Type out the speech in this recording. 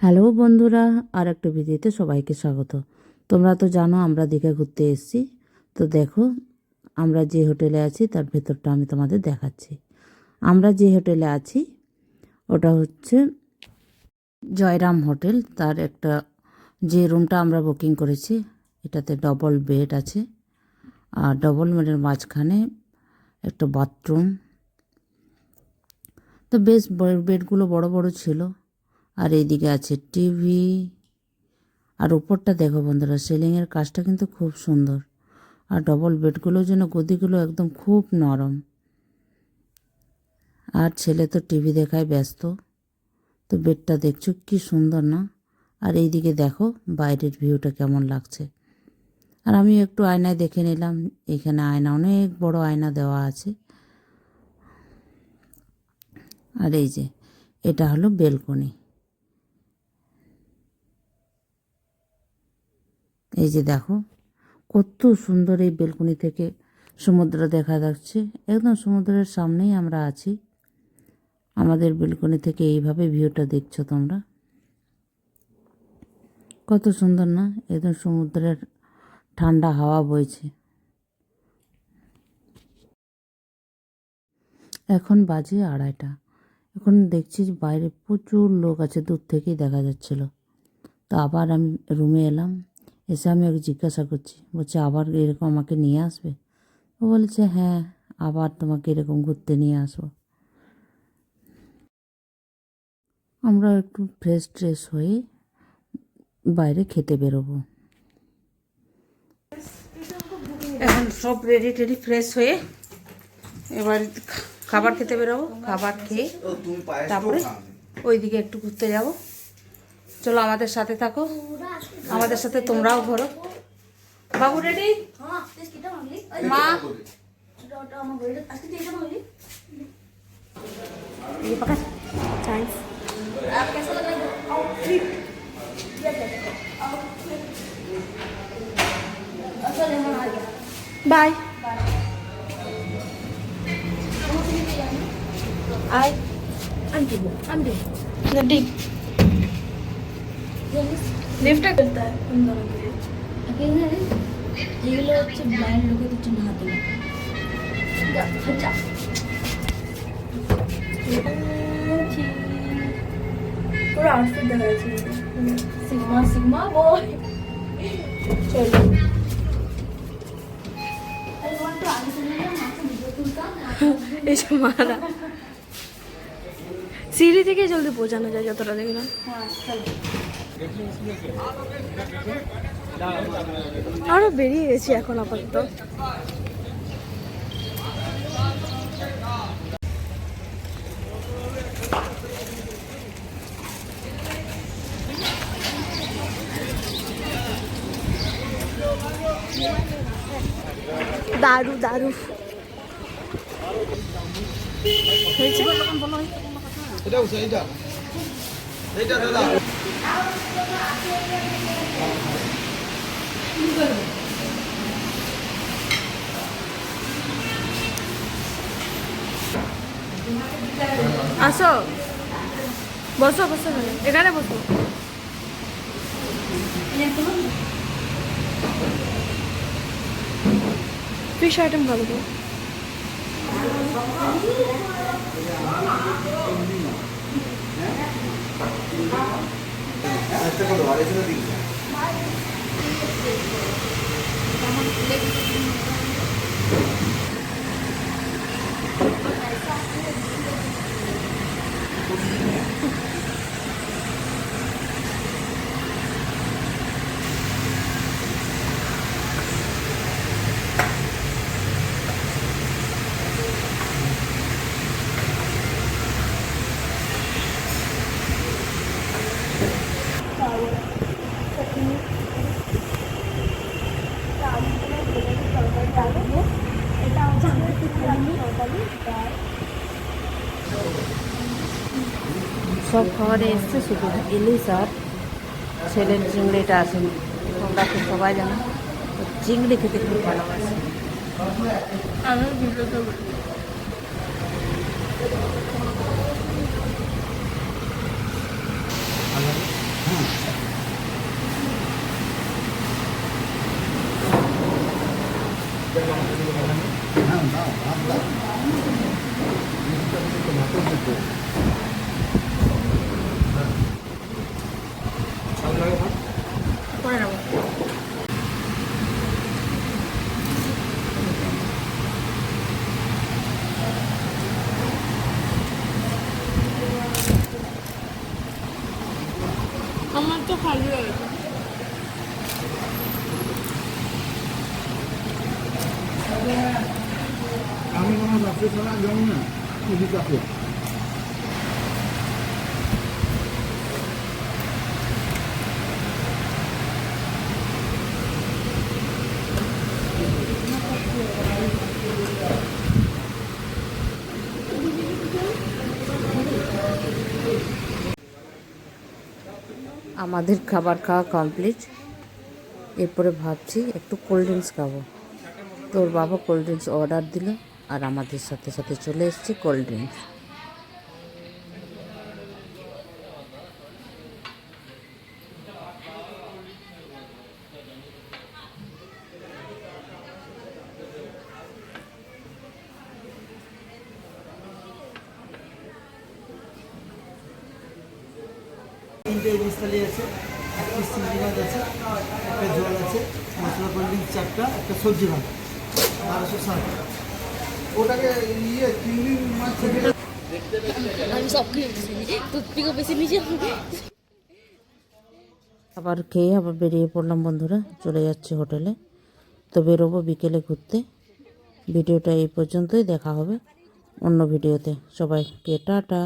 Hello বন্ধুরা আর একটা ভিডিওতে সবাইকে স্বাগত। তোমরা তো জানো আমরা দীঘা ঘুরতে এসেছি। তো দেখো, আমরা যে হোটেলে আছি তার ভেতরটা আমি তোমাদের দেখাচ্ছি। আমরা যে হোটেলে আছি, ওটা হচ্ছে জয়রাম হোটেল। তার একটা যে রুমটা আমরা বুকিং করেছি, এটাতে ডবল বেড আছে। আর ডবল বেডের মাঝখানে একটা বাথরুম। তো বেশ বেডগুলো বড় বড় ছিল। আর এইদিকে আছে টিভি। আর উপরটা দেখো বন্ধুরা, সিলিংয়ের কাজটা কিন্তু খুব সুন্দর। আর ডবল বেডগুলোর জন্য গদিগুলো একদম খুব নরম। আর ছেলে তো টিভি দেখায় ব্যস্ত। তো বেডটা দেখছ কি সুন্দর না? আর এইদিকে দেখো বাইরের ভিউটা কেমন লাগছে। আর আমি একটু আয়নায় দেখে নিলাম। এখানে আয়না, অনেক বড় আয়না দেওয়া আছে। আর এই যে, এটা হলো বেলকনি। এই যে দেখো, কত সুন্দর এই বেলকনি থেকে সমুদ্র দেখা যাচ্ছে। একদম সমুদ্রের সামনেই আমরা আছি। আমাদের বেলকনি থেকে এইভাবে ভিউটা দেখছ তোমরা? কত সুন্দর না? একদম সমুদ্রের ঠান্ডা হাওয়া বইছে। এখন বাজে আড়াইটা। এখন দেখছি যে বাইরে প্রচুর লোক আছে, দূর থেকেই দেখা যাচ্ছিল। তো আবার আমি রুমে এলাম। এসে আমি ওকে জিজ্ঞাসা করছি বলছে আবার এরকম আমাকে নিয়ে আসবে? ও বলেছে হ্যাঁ আবার তোমাকে এরকম ঘুরতে নিয়ে আসব। আমরা একটু ফ্রেশ ট্রেশ হয়ে বাইরে খেতে বেরোবো। এখন সব রেডি টেডি ফ্রেশ হয়ে এবার খাবার খেতে বেরোবো খাবার খেয়ে তারপরে ওইদিকে একটু ঘুরতে যাব। চলো আমাদের সাথে থাকো আমাদের সাথে তোমরাও ঘোরো বাবু রেডি মা Bye. I. I'm Dibu. I'm Dibu. করতে হয় যেগুলো হচ্ছে ব্লাইন্ড জন্য হাতে পুরো আউটফিট দেখা যাচ্ছে। সিগমা সিগমা বয় চলো। এসব মারা। সিঁড়ি থেকে জলদি পৌঁছানো যায় যতটা দেখলাম। আরও বেরিয়ে গেছি এখন আপাতত। দারু দারু। হয়েছে? এটা দাদা। আসো। বসো বসো এখানে। বসো। ফিশ আইটেম ভালো তো একটা করো আর এখানে দিন সব খাবারে এসছে শুধু ইলিশ আর ছেলের চিংড়িটা আছে। তোমরা তো সবাই জানো তো চিংড়ি খেতে খুব ভালোবাসে। আমি ভিডিওতে পরে নেব আমার তো খালি হয়ে আমি কোনো ব্যবসা ছাড়া যাই না। খুবই কাপড়। আমাদের খাবার খাওয়া কমপ্লিট এরপরে ভাবছি একটু কোল্ড ড্রিঙ্কস খাব। তোর বাবা কোল্ড ড্রিঙ্কস অর্ডার দিল আর আমাদের সাথে সাথে চলে এসছে কোল্ড ড্রিঙ্কস তিনটে রোজ থালি আছে। এক পিস চিংড়ি মাছ আছে একটা জল আছে মশলা কোল্ড ড্রিঙ্কস চারটা একটা সবজি ভাত বারোশো ষাট। ওটাকে ইয়ে চিংড়ি মাছ আমি সব খেয়ে বেশি আবার খেয়ে আবার বেরিয়ে পড়লাম বন্ধুরা চলে যাচ্ছি হোটেলে। তো বেরোবো বিকেলে ঘুরতে। ভিডিওটা এই পর্যন্তই দেখা হবে অন্য ভিডিওতে। সবাইকে টাটা।